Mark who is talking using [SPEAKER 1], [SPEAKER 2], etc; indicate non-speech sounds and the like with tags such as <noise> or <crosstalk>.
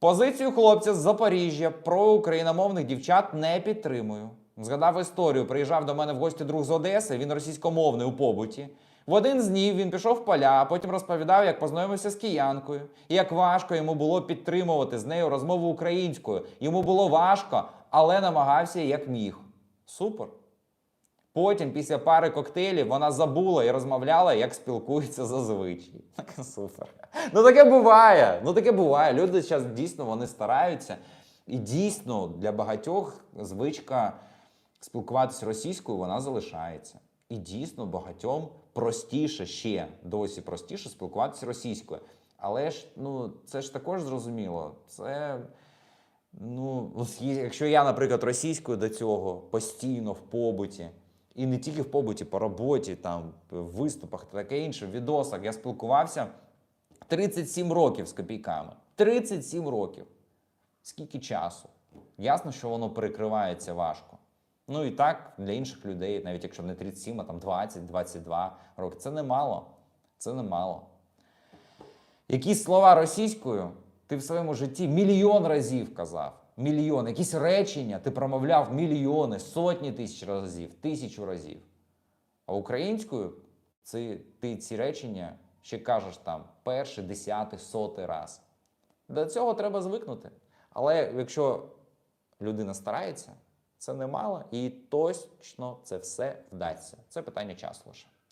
[SPEAKER 1] Позицію хлопця з Запоріжжя про україномовних дівчат не підтримую. Згадав історію. Приїжджав до мене в гості друг з Одеси. Він російськомовний у побуті. В один з днів він пішов в поля, а потім розповідав, як познайомився з киянкою, і як важко йому було підтримувати з нею розмову українською. Йому було важко, але намагався як міг. Супер. Потім, після пари коктейлів, вона забула і розмовляла, як спілкується зазвичай. <laughs> Так, Супер. Ну таке буває. Ну таке буває. Люди зараз дійсно вони стараються. І дійсно для багатьох звичка спілкуватися російською вона залишається. І дійсно багатьом простіше ще досі простіше спілкуватися російською. Але ж ну це ж також зрозуміло. Це Ну, якщо я, наприклад, російською до цього постійно в побуті, і не тільки в побуті, по роботі, там, в виступах та таке інше, в відосах, я спілкувався 37 років з копійками. 37 років. Скільки часу? Ясно, що воно перекривається важко. Ну і так для інших людей, навіть якщо не 37, а там 20-22 роки, це немало. Це немало. Якісь слова російською ти в своєму житті мільйон разів казав. Мільйон. Якісь речення ти промовляв мільйони, сотні тисяч разів, тисячу разів. А українською це, ти ці речення ще кажеш там перший, десятий, сотий раз. До цього треба звикнути. Але якщо людина старається, це немало, і точно це все вдасться. Це питання часу лише.